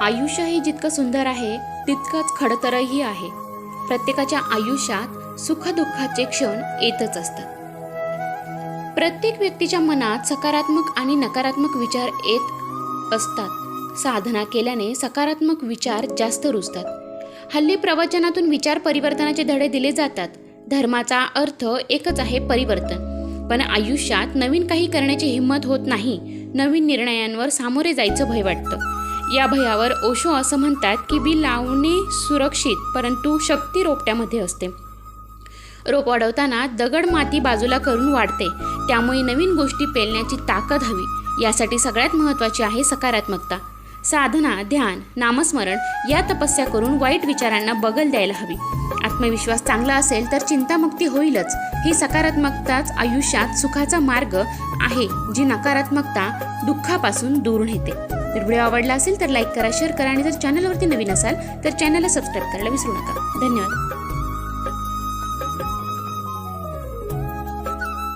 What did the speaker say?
आयुष्य हे जितकं सुंदर आहे तितकंच खडतरही आहे. प्रत्येकाच्या आयुष्यात सुखदुःखाचे क्षण येतच असतात. प्रत्येक व्यक्तीच्या मनात सकारात्मक आणि नकारात्मक विचार येत असतात. साधना केल्याने सकारात्मक विचार जास्त रुजतात. हल्ली प्रवचनातून विचार परिवर्तनाचे धडे दिले जातात. धर्माचा अर्थ एकच आहे परिवर्तन. पण आयुष्यात नवीन काही करण्याची हिंमत होत नाही. नवीन निर्णयांवर सामोरे जायचं भय वाटतं. या भयावर ओशो असं म्हणतात की बी लावणे सुरक्षित परंतु शक्ती रोपट्यामध्ये असते. रोप वाढवताना दगड माती बाजूला करून वाढते. त्यामुळे नवीन गोष्टी पेलण्याची ताकद हवी. यासाठी सगळ्यात महत्त्वाची आहे सकारात्मकता. साधना ध्यान नामस्मरण या तपस्या करून वाईट विचारांना बगल द्यायला हवी. आत्मविश्वास चांगला असेल तर चिंतामुक्ती होईलच. ही सकारात्मकताच आयुष्यात सुखाचा मार्ग आहे जी नकारात्मकता दुःखापासून दूर नेते. तर व्हिडिओ आवडला असेल तर लाईक करा शेअर करा आणि जर चॅनलवरती नवीन असाल तर चॅनलला सबस्क्राईब करायला विसरू नका. धन्यवाद.